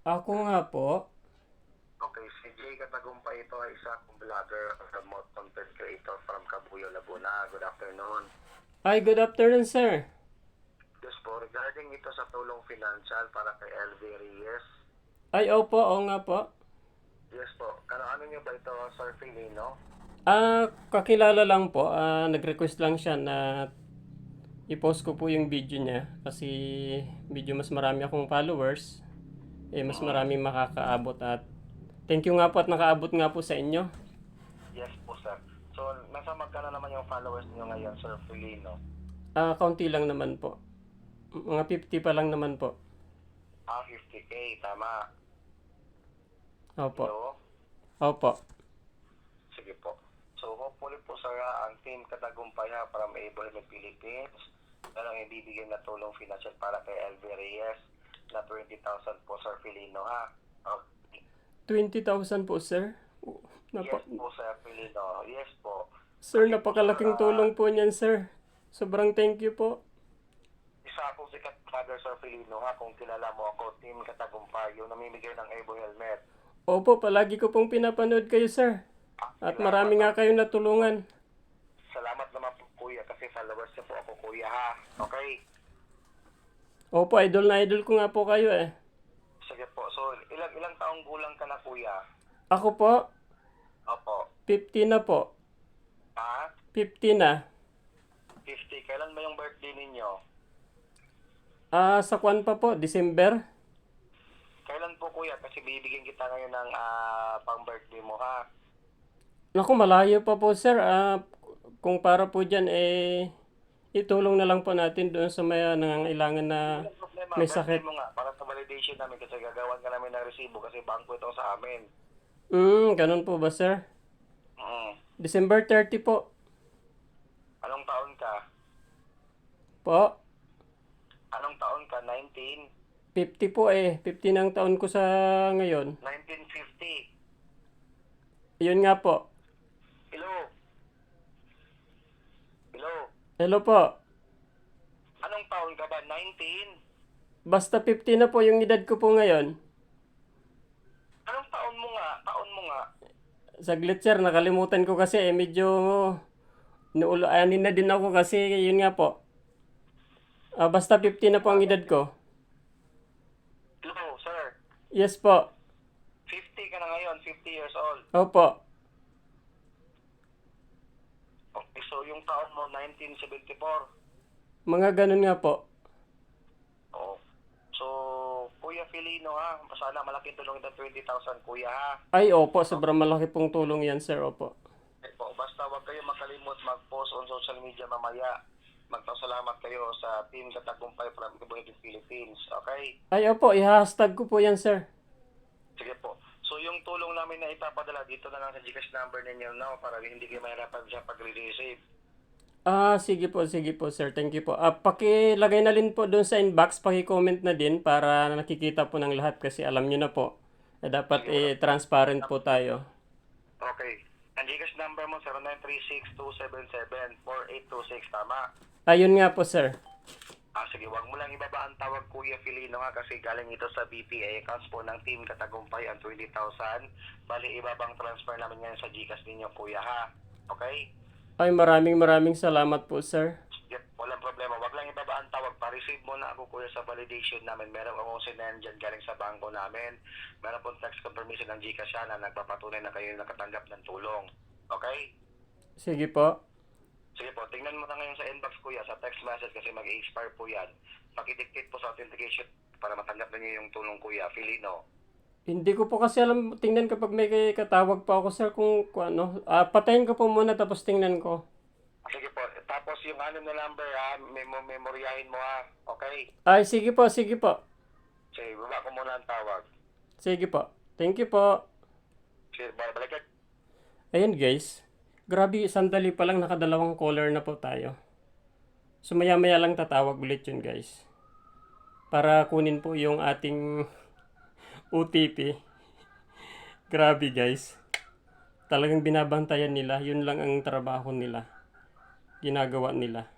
Ako nga po. Okay, si Jay Katagumpay ito ay isa kong vlogger at remote content creator from Cabuyo, Laguna. Good afternoon. Ay, good afternoon, sir. Yes po, regarding ito sa tulong financial para kay LV Reyes. Ay, opo, oo nga po. Yes po, ano, ano niyo ba ito, Sir Filino? Ah, kakilala lang po. Ah, nag-request lang siya na i-post ko po yung video niya kasi video mas marami akong followers. Eh, mas maraming makakaabot at thank you nga po at nakaabot nga po sa inyo. Yes po, sir. So, nasa magkano naman yung followers niyo ngayon, Sir Filino? Ah, kaunti lang naman po. Mga 50 pa lang naman po. Ah, 50k, tama. Opo. Hello? Opo. Sige po. So, hopefully po, sir, ah, ang team Katagumpay ha, from Able Philippines, meron ibibigay na tulong financial para kay LV Reyes na 20,000 po, Sir Filino, ha? Okay. 20,000 po, sir. Napa- Yes po, Sir Filino. Yes po. sir, napakalaking tulong po niyan, sir. Sobrang thank you po. Isa akong sikat vlogger, Sir Filino, ha? Kung kilala mo ako, team Katagumpay, yung namimigay ng Evo Helmet. Opo, palagi ko pong pinapanood kayo, sir. At marami nga kayong natulungan. Salamat naman po, Kuya, kasi followers niyo po ako, Kuya, ha? Okay? Opo, idol na idol ko nga po kayo eh. Sige po. So, ilang ilang taong gulang ka na, Kuya? Ako po, Opo. 50 na po. Ha? 50 na. 50. Kailan ba yung birthday ninyo? Ah, sa kwan pa po, December. Kailan po kuya? Kasi bibigyan kita ngayon ng ah, pang birthday mo ha. Naku, malayo pa po, sir. Ah, kung para po dyan, eh, itulong na lang po natin doon sa may ah, nangangailangan na problema. may sakit. mo nga para sa validation namin kasi gagawan ka namin ng resibo kasi bangko ito sa amin. Hmm, ganun po ba, sir? Mm. December 30 po. Anong taon ka? Po, Anong taon ka? 19? 50 po eh. 50 ng taon ko sa ngayon. 1950. Yun nga po. Hello? Hello? Po. Anong taon ka ba? 19? Basta 50 na po yung edad ko po ngayon. Anong taon mo nga? Taon mo nga? Saglit sir, nakalimutan ko kasi eh, medyo nuulanin na din ako kasi yun nga po. Ah, basta 50 na po ang edad ko. Hello, sir. Yes po. 50 ka na ngayon, 50 years old. Opo. Okay, so yung taon mo, 1974. Mga ganun nga po. Oo. So, Kuya Filino ha, sana malaking tulong ito 20,000 Kuya ha. Ay, opo. Sobrang malaki pong tulong yan sir. Opo. Eh po, basta huwag kayo makalimot mag-post on social media mamaya. Magpasalamat kayo sa Team Katagumpay from Ibuhigin Philippines. Okay? Ay, opo. I-hashtag ko po yan sir. Sige po. So, yung tulong namin na ipapadala dito na lang sa Gcash number ninyo no, para hindi kayo mahirapan siya pag-receive. Ah, sige po, sige po sir. Thank you po. Ah, pakilagay na rin po doon sa inbox. Paki-comment na din para nakikita po ng lahat kasi alam nyo na po. Na dapat eh, transparent po tayo. Okay. Ang Gcash number mo, 0936-277-4826, tama? Ayun nga po sir. Ah, sige, wag mo lang ibaba ang tawag Kuya Filino ha kasi galing ito sa BPA accounts po ng Team Katagumpay ang 20,000. Bali, ibabang transfer namin ngayon sa Gcash ninyo Kuya ha. Okay? Ay, maraming maraming salamat po sir. Yep, walang problema. Wag lang ibaba ang tawag. Pa-receive mo na ako Kuya sa validation namin. Meron akong sinayan dyan galing sa bangko namin. Meron pong text confirmation ng Gcash na nagpapatunay na kayo nakatanggap ng tulong. Okay? Sige po. Sige po, tingnan mo na ngayon sa inbox kuya, sa text message kasi mag-expire po yan. Pakidictate po sa authentication para matanggap na niyo yung tulong kuya, Filino. Hindi ko po kasi alam, tingnan kapag may katawag pa ako sir kung, kung ano. Ah, patayin ko po muna tapos tingnan ko. Sige po, tapos yung ano na number ha, memo memoryahin mo ha, okay? Ay, sige po, sige po. Sige, baba ko muna ang tawag. Sige po. Thank you po. Sige, balik balik. Ayan guys. Grabe, sandali pa lang nakadalawang caller na po tayo. So maya-maya lang tatawag ulit yun guys. Para kunin po yung ating OTP. Grabe guys. Talagang binabantayan nila. Yun lang ang trabaho nila. Ginagawa nila.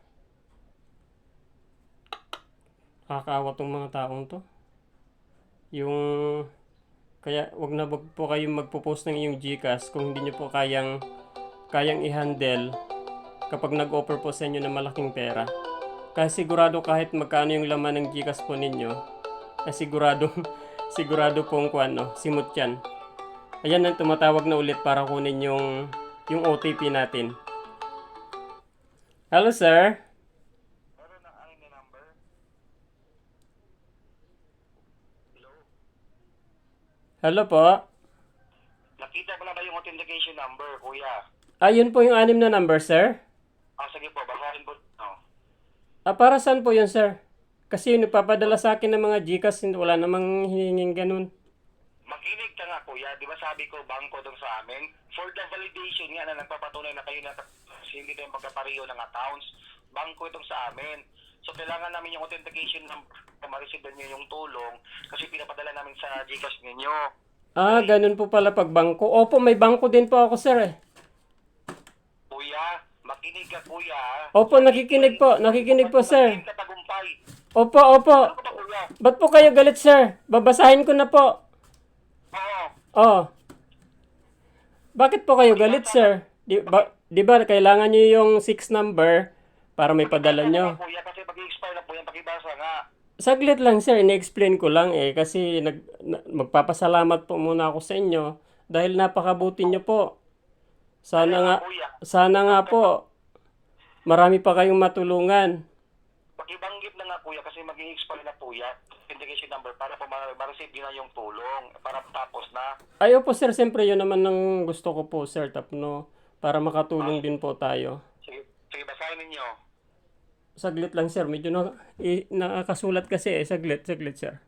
Nakakaawa tong mga taong to. Yung kaya wag na po kayong magpo-post ng iyong GCash kung hindi niyo po kayang kayang i-handle kapag nag-offer po sa inyo ng malaking pera. Kasi sigurado kahit magkano yung laman ng GCash po ninyo, na sigurado sigurado pong kuan no, simot yan. Ayan ang tumatawag na ulit para kunin yung yung OTP natin. Hello sir. Hello? Po. Nakita mo na ba yung authentication number, kuya? Ayun po yung anim na number sir. Ah, sige po, basahin po. No. Ah, para saan po yun, sir? Kasi yung nagpapadala sa akin ng mga Gcash, wala namang hiningin ganun. Makinig ka nga, kuya. Di ba sabi ko, bangko doon sa amin? For the validation nga na nagpapatunay na kayo na hindi tayo magkapareho ng accounts, bangko itong sa amin. So, kailangan namin yung authentication number na ma-receive niyo yung tulong kasi pinapadala namin sa Gcash ninyo. Ah, ganun po pala pag bangko. Opo, may bangko din po ako, sir. Eh. Kuya, makinig ka, kuya. Opo, nakikinig po. Nakikinig po, sir. Opo, opo. Ano? Ba't po kayo galit, sir? Babasahin ko na po. Oo. Oh. Bakit po kayo galit, sir? Di ba, di ba kailangan nyo yung 6 number para may padala nyo? Kuya, kasi mag-expire na po yan, pakibasa nga. Saglit lang sir, ini-explain ko lang eh kasi nag, na- magpapasalamat po muna ako sa inyo dahil napakabuti nyo po. Sana nga, sana nga po, marami pa kayong matulungan. pakibanggit na nga, kuya, kasi mag-expire na po yan. Authentication number para po ma- ma-receive na yung tulong. Para tapos na. Ayaw po sir, siyempre yun naman ang gusto ko po sir, tapno, para makatulong din po tayo. Sige, sige basahin ninyo. Saglit lang sir, medyo na, i, nakakasulat kasi eh, saglit, saglit sir.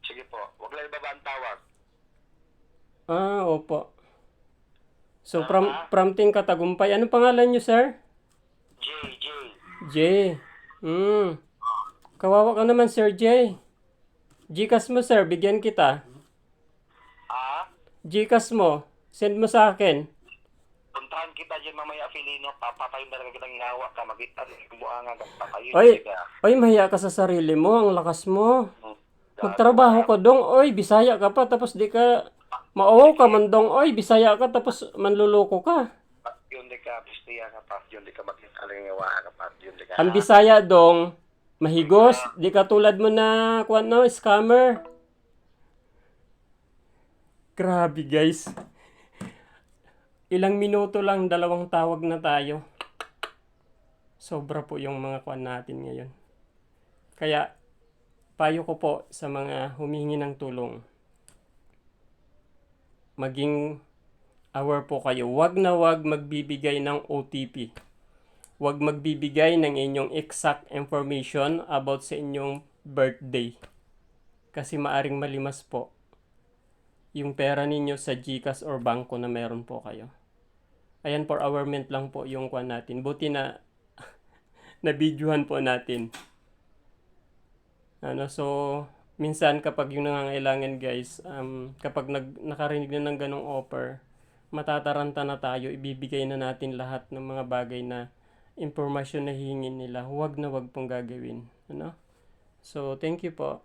Sige po, huwag lang ibaba ang tawag. Ah, opo. So, from, prompting katagumpay. Ano pangalan nyo sir? J, J. J. Hmm. Kawawa ka naman, Sir J. Gcash mo, sir. Bigyan kita. Ah, Gcash mo. Send mo sa akin. puntahan kita dyan mamaya, Filino. Papatayin talaga kitang ihawa ka. Magkita yung buangan ka. Patayin Oy, kita. oy, mahiya ka sa sarili mo. Ang lakas mo. Hmm. Magtrabaho ka dong. Oy, bisaya ka pa. Tapos di ka... Maawaw ka man dong. Oy, bisaya ka. Tapos manluloko ka. Yun di ka, pistiya ka pa. Yun di ka ihawa ka pa. Yun di ka. Ang bisaya dong. Mahigos. Di ka tulad mo na... Kuwan no, scammer. Grabe, guys. Ilang minuto lang, dalawang tawag na tayo. Sobra po yung mga kwan natin ngayon. Kaya, payo ko po sa mga humingi ng tulong. Maging aware po kayo. Wag na wag magbibigay ng OTP. Wag magbibigay ng inyong exact information about sa inyong birthday. Kasi maaring malimas po yung pera ninyo sa GCash or bangko na meron po kayo. Ayan, for awareness lang po yung kwan natin. Buti na na-videohan po natin. Ano, so, minsan kapag yung nangangailangan guys, um, kapag nag, nakarinig na ng ganong offer, matataranta na tayo, ibibigay na natin lahat ng mga bagay na impormasyon na hihingin nila. Huwag na wag pong gagawin. Ano? So, thank you po.